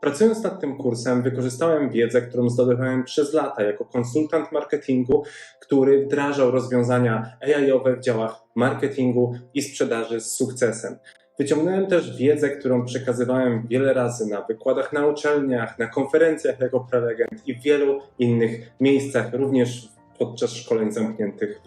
Pracując nad tym kursem, wykorzystałem wiedzę, którą zdobywałem przez lata jako konsultant marketingu, który wdrażał rozwiązania AI-owe w działach marketingu i sprzedaży z sukcesem. Wyciągnąłem też wiedzę, którą przekazywałem wiele razy na wykładach na uczelniach, na konferencjach jako prelegent i w wielu innych miejscach, również podczas szkoleń zamkniętych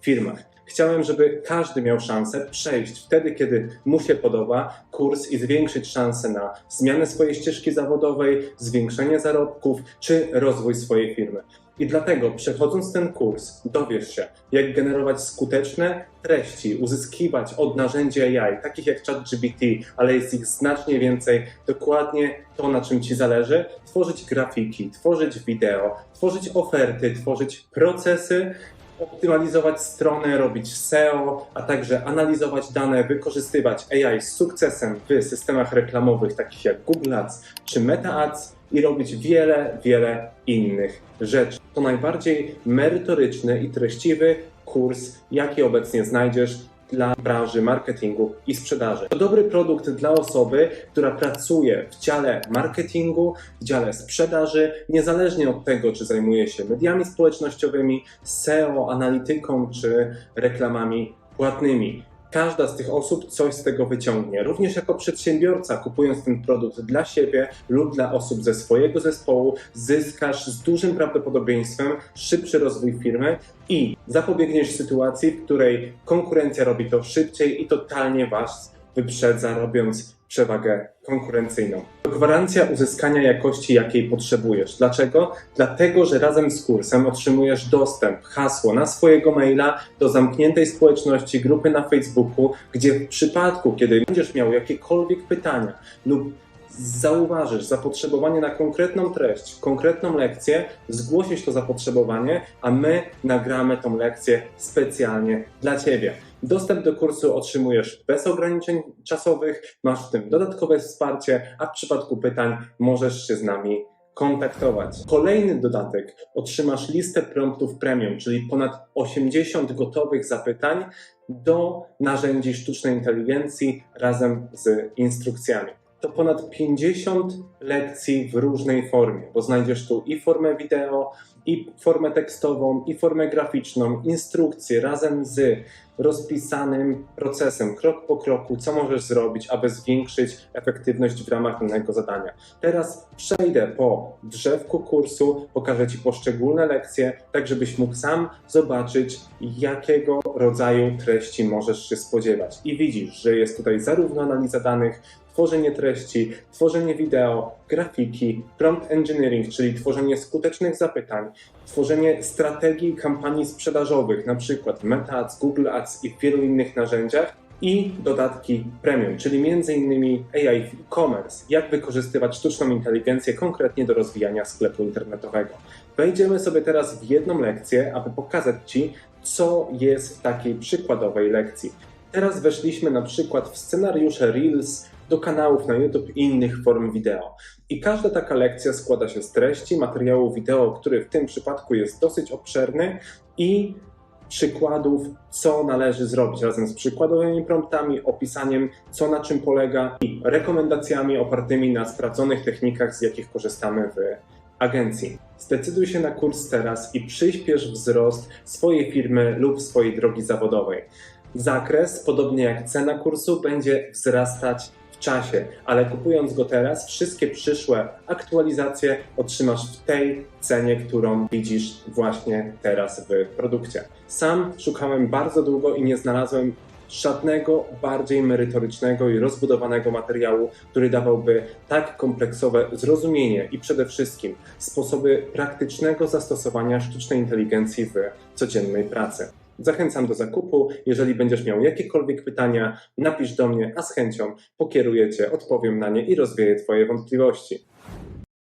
w firmach. Chciałem, żeby każdy miał szansę przejść wtedy, kiedy mu się podoba kurs i zwiększyć szanse na zmianę swojej ścieżki zawodowej, zwiększenie zarobków czy rozwój swojej firmy. I dlatego, przechodząc ten kurs, dowiesz się, jak generować skuteczne treści, uzyskiwać od narzędzi AI, takich jak ChatGPT, ale jest ich znacznie więcej, dokładnie to, na czym Ci zależy, tworzyć grafiki, tworzyć wideo, tworzyć oferty, tworzyć procesy, optymalizować stronę, robić SEO, a także analizować dane, wykorzystywać AI z sukcesem w systemach reklamowych takich jak Google Ads czy Meta Ads i robić wiele, wiele innych rzeczy. To najbardziej merytoryczny i treściwy kurs, jaki obecnie znajdziesz dla branży marketingu i sprzedaży. To dobry produkt dla osoby, która pracuje w dziale marketingu, w dziale sprzedaży, niezależnie od tego, czy zajmuje się mediami społecznościowymi, SEO, analityką czy reklamami płatnymi. Każda z tych osób coś z tego wyciągnie. Również jako przedsiębiorca, kupując ten produkt dla siebie lub dla osób ze swojego zespołu, zyskasz z dużym prawdopodobieństwem szybszy rozwój firmy i zapobiegniesz sytuacji, w której konkurencja robi to szybciej i totalnie was wyprzedza, robiąc przewagę konkurencyjną. To gwarancja uzyskania jakości, jakiej potrzebujesz. Dlaczego? Dlatego, że razem z kursem otrzymujesz dostęp, hasło na swojego maila do zamkniętej społeczności grupy na Facebooku, gdzie w przypadku, kiedy będziesz miał jakiekolwiek pytania lub zauważysz zapotrzebowanie na konkretną treść, konkretną lekcję, zgłosisz to zapotrzebowanie, a my nagramy tą lekcję specjalnie dla Ciebie. Dostęp do kursu otrzymujesz bez ograniczeń czasowych, masz w tym dodatkowe wsparcie, a w przypadku pytań możesz się z nami kontaktować. Kolejny dodatek otrzymasz listę promptów premium, czyli ponad 80 gotowych zapytań do narzędzi sztucznej inteligencji razem z instrukcjami to ponad 50 lekcji w różnej formie, bo znajdziesz tu i formę wideo, i formę tekstową, i formę graficzną, instrukcje razem z rozpisanym procesem, krok po kroku, co możesz zrobić, aby zwiększyć efektywność w ramach danego zadania. Teraz przejdę po drzewku kursu, pokażę Ci poszczególne lekcje, tak żebyś mógł sam zobaczyć, jakiego rodzaju treści możesz się spodziewać. I widzisz, że jest tutaj zarówno analiza danych, tworzenie treści, tworzenie wideo, grafiki, prompt engineering, czyli tworzenie skutecznych zapytań, tworzenie strategii kampanii sprzedażowych, przykład Meta Ads, Google Ads i w wielu innych narzędziach, i dodatki premium, czyli m.in. AI e-commerce, jak wykorzystywać sztuczną inteligencję konkretnie do rozwijania sklepu internetowego. Wejdziemy sobie teraz w jedną lekcję, aby pokazać Ci, co jest w takiej przykładowej lekcji. Teraz weszliśmy na przykład w scenariusze Reels, do kanałów na YouTube i innych form wideo. I każda taka lekcja składa się z treści, materiału wideo, który w tym przypadku jest dosyć obszerny i przykładów, co należy zrobić razem z przykładowymi promptami, opisaniem, co na czym polega i rekomendacjami opartymi na sprawdzonych technikach, z jakich korzystamy w agencji. Zdecyduj się na kurs teraz i przyspiesz wzrost swojej firmy lub swojej drogi zawodowej. Zakres, podobnie jak cena kursu, będzie wzrastać w czasie, ale kupując go teraz, wszystkie przyszłe aktualizacje otrzymasz w tej cenie, którą widzisz właśnie teraz w produkcie. Sam szukałem bardzo długo i nie znalazłem żadnego bardziej merytorycznego i rozbudowanego materiału, który dawałby tak kompleksowe zrozumienie i przede wszystkim sposoby praktycznego zastosowania sztucznej inteligencji w codziennej pracy. Zachęcam do zakupu. Jeżeli będziesz miał jakiekolwiek pytania, napisz do mnie, a z chęcią pokieruję Cię, odpowiem na nie i rozwieję Twoje wątpliwości.